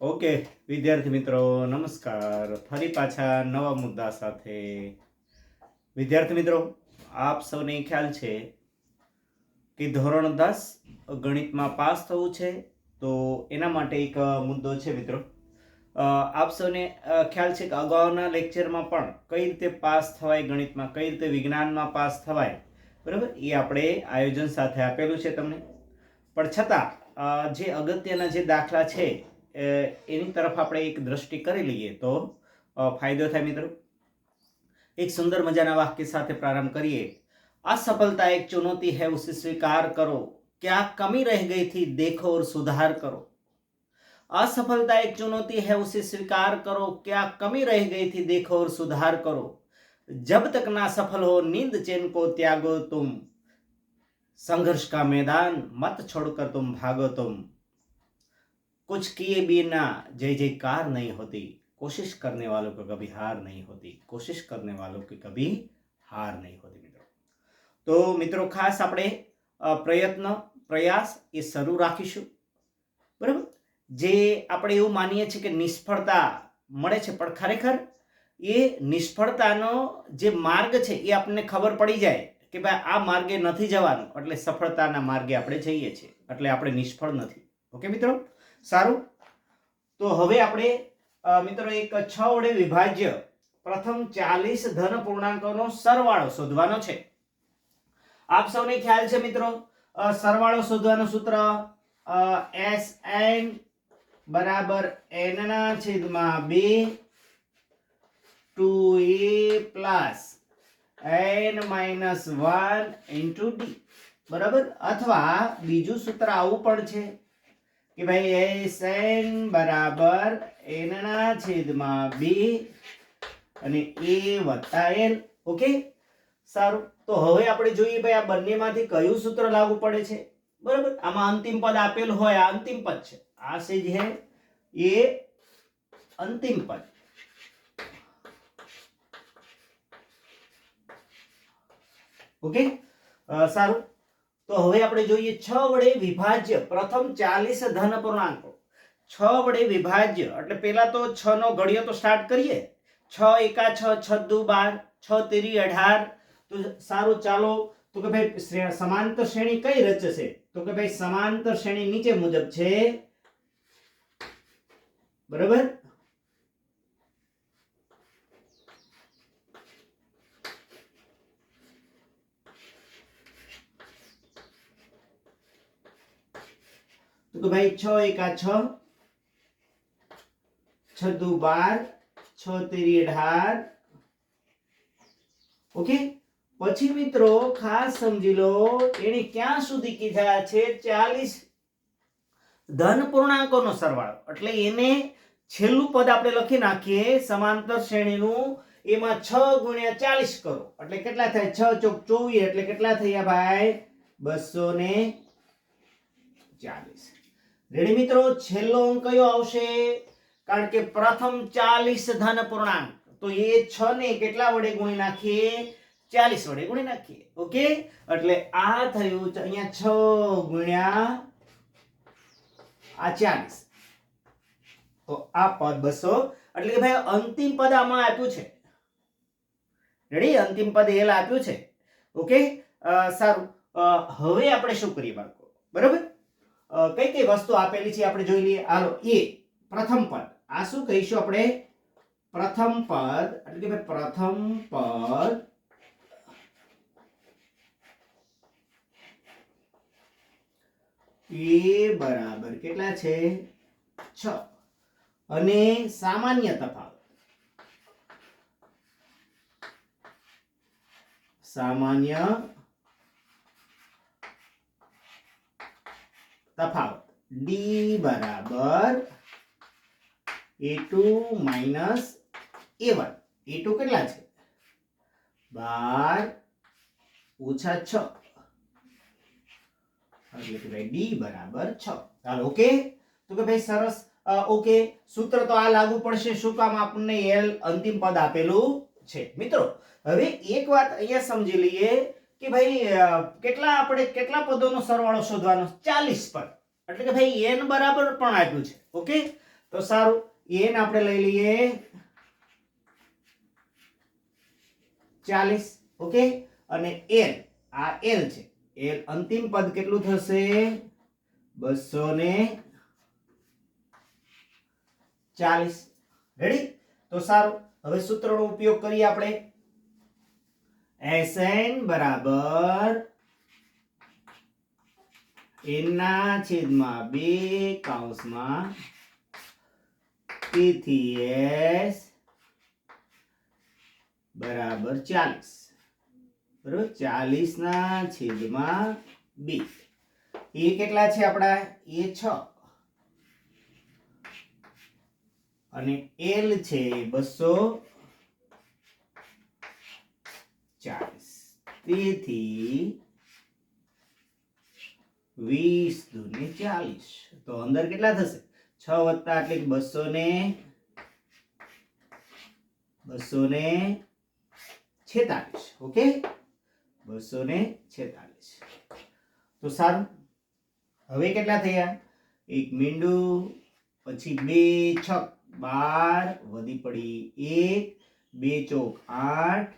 Okay, વિદ્યાર્થી મિત્રો, નમસ્કાર. ફરી પાછા નવા મુદ્દા સાથે. વિદ્યાર્થી મિત્રો, આપ સૌને ખ્યાલ છે કે ધોરણ દસ ગણિતમાં પાસ થવું છે, તો એના માટે એક મુદ્દો છે મિત્રો. આપ સૌને ખ્યાલ છે કે અગાઉના લેક્ચરમાં પણ કઈ રીતે પાસ થવાય ગણિતમાં, કઈ રીતે વિજ્ઞાનમાં પાસ થવાય? બરાબર? એ આપણે આયોજન સાથે આપેલું છે તમને. પણ છતાં જે અગત્યના જે દાખલા છે એની તરફ આપણે એક દ્રષ્ટિ કરી લઈએ તો અ, ફાયદો થાય મિત્રો એક સુંદર મજાના વાક્ય સાથે પ્રારંભ કરીએ असफलता एक चुनौती है उसे स्वीकार करो क्या कमी रह गई थी देखो और सुधार करो असफलता एक चुनौती है उसे स्वीकार करो क्या कमी रह गई थी देखो और सुधार करो जब तक ना सफल हो नींद चैन को त्यागो तुम संघर्ष का मैदान मत छोड़कर तुम भागो तुम कुछ किए बिना जय जयकार नहीं होती कोशिश करने वालों को कभी हार नहीं होती कोशिश करने वालों की कभी हार नहीं होती મિત્રો તો મિત્રો ખાસ આપણે અ, પ્રયત્ન પ્રયાસ એ શરૂ રાખીશું બરાબર જે આપણે એવું માનીએ છીએ કે નિષ્ફળતા મળે છે પણ ખરેખર એ નિષ્ફળતાનો જે માર્ગ છે એ આપણને ખબર પડી જાય કે ભાઈ આ માર્ગે નથી જવાનું એટલે સફળતાના માર્ગે આપણે જઈએ છીએ એટલે આપણે નિષ્ફળ નથી ઓકે મિત્રો સારું? તો હવે આપણે મિત્રો એક છ વડે વિભાજ્ય પ્રથમ ચાલીસ ધન પૂર્ણાંકોનો સરવાળો શોધવાનો છે. આપ સૌને ખ્યાલ છે મિત્રો સરવાળો શોધવાનું સૂત્ર એસ એન બરાબર એનના છેદમાં બે, two a plus n minus one into d. બરાબર? અથવા બીજું સૂત્ર આવું પણ છે. કે ભાઈ, એ સેન બરાબર, એનના છેદમાં બી અને એ વત્તા એલ ઓકે? સારું. તો હવે આપણે જોઈએ ભાઈ, આ બંનેમાંથી કયું સૂત્ર લાગુ પડે છે? બરાબર? આમાં અંતિમ પદ આપેલ હોય, આ અંતિમ પદ છે. આ છે જે એ અંતિમ પદ. ઓકે? સારું. તો હવે આપણે જોઈએ છ વડે વિભાજ્ય. પ્રથમ ચાલીસ ધન પૂર્ણાંકો. છ વડે વિભાજ્ય. એટલે પહેલા તો છ નો ઘડિયો તો સ્ટાર્ટ કરીએ. છ એકા છ છ દુ બાર, છ તેરી અઢાર. તો સારું ચાલો. તો કે ભાઈ સમાંતર શ્રેણી કઈ રચશે તો કે ભાઈ સમાંતર શ્રેણી નીચે મુજબ છે. બરાબર? તો ભાઈ છ એકા છ. છ દુ બાર. છ તેરી અઢાર. ઓકે? પછી મિત્રો ખાસ સમજી લો, એને ક્યાં સુધી કીધા છે? ચાલીસ. ધન પૂર્ણાંકોનો સરવાળો. એટલે એને છેલ્લું પદ આપણે લખી નાખીએ, સમાંતર શ્રેણીનું. એમાં છ ગુણ્યા ચાલીસ કરો. એટલે કેટલા થાય? છ ચોક ચોવીસ. એટલે કેટલા થયા ભાઈ? બસો ને ચાલીસ. રેડી મિત્રો, છેલ્લો અંક કયો આવશે? કારણ કે પ્રથમ ચાલીસ ધન પૂર્ણાંક. તો એ છ ને કેટલા વડે ગુણી નાખીએ? ચાલીસ વડે ગુણી નાખીએ. ઓકે? એટલે આ થયું અહીંયા છ ગુણ્યા આ ચાલીસ. તો આ પદ બસો. એટલે કે ભાઈ અંતિમ પદ આમાં આપ્યું છે. રેડી? અંતિમ પદ એલ આપ્યું છે. ઓકે? સારું. હવે આપણે શું કરીએ બાળકો? બરાબર? કઈ કઈ વસ્તુ આપેલી છે આપણે જોઈ લઈએ. હાલો, એ પ્રથમ પદ. આ શું કહીશું આપણે? પ્રથમ પદ, એટલે કે ભાઈ પ્રથમ પદ એ બરાબર કેટલા છે? છ. અને સામાન્ય તફાવત. સામાન્ય તફાવત. ડી બરાબર a two minus a one a two કેટલા છે? બાર ઓછા છ. ભાઈ ડી બરાબર છ. ચાલો, ઓકે? તો કે ભાઈ સરસ. ઓકે. સૂત્ર તો આ લાગુ પડશે. શું કામ આપણને એલ અંતિમ પદ આપેલું છે? મિત્રો, હવે એક વાત અહીંયા સમજી લઈએ. કે ભાઈ કેટલા આપણે કેટલા પદોનો સરવાળો શોધવાનો? ચાલીસ પદ એટલે કે ભાઈ, એન બરાબર પણ આપ્યું છે. ઓકે? તો સારું. એન આપણે લઈ લઈએ. ચાલીસ. ઓકે? અને એલ આ એલ છે. એલ અંતિમ પદ કેટલું થશે? બસો ને ચાલીસ. રેડી તો સારું. હવે સૂત્રનો ઉપયોગ કરીએ આપણે. એસએન બરાબર એના છેદમાં બે કાઉસમાં તેથી એસ બરાબર ચાલીસ. બરોબર? ચાલીસ ના છેદમાં બે. એ કેટલા છે આપણા? એ છ. અને એલ છે બસો ચાલીસ. તેથી વીસ દૂની ચાલીસ. તો અંદર કેટલા થશે? છ વત્તા એટલે બસો ને બસો ને છેતાલીસ ઓકે? બસો ને છેતાલીસ તો સારું. હવે કેટલા થયા? એક મીંડું, પછી બે છક. બાર વધી પડી એક, બે ચોક આઠ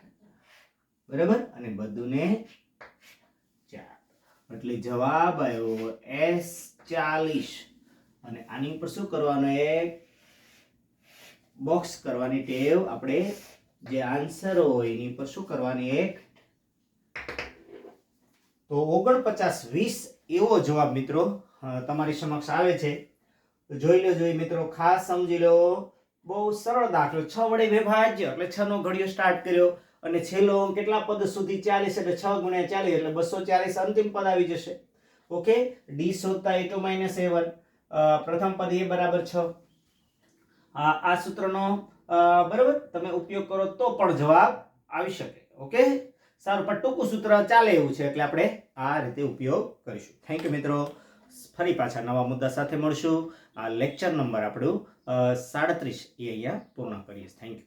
બરાબર? અને બધું ને ચાર. એટલે જવાબ આવ્યો એસ ચાલીસ. અને આની ઉપર શું કરવાનું એક બોક્સ કરવાની ટેવ આપણે જે આન્સર હોય એની ઉપર શું કરવાની એક તો ઓગણપચાસ વીસ એવો જવાબ મિત્રો તમારી સમક્ષ આવે છે. જોઈ લો જોઈ મિત્રો, ખાસ સમજી લો. બહુ સરળ દાખલો. છ વડે વિભાજ્ય, એટલે છ નો ઘડિયો સ્ટાર્ટ કર્યો. અને છેલ્લો અંક કેટલા પદ સુધી ચાલીસ એટલે છ ગુણ્યા ચાલીસ એટલે બસો ચાલીસ અંતિમ પદ આવી જશે. ઓકે? ડી શોધતા a two minus a one પ્રથમ પદ એ બરાબર છ. આ સૂત્રનો બરાબર? તમે ઉપયોગ કરો તો પણ જવાબ આવી શકે. ઓકે? સારું, પણ ટૂંકું સૂત્ર ચાલે એવું છે એટલે આપણે આ રીતે ઉપયોગ કરીશું. થેન્ક યુ મિત્રો. ફરી પાછા નવા મુદ્દા સાથે મળશું. આ લેક્ચર નંબર આપણું સાડત્રીસ એ અહીંયા પૂર્ણ કરીએ. Thank you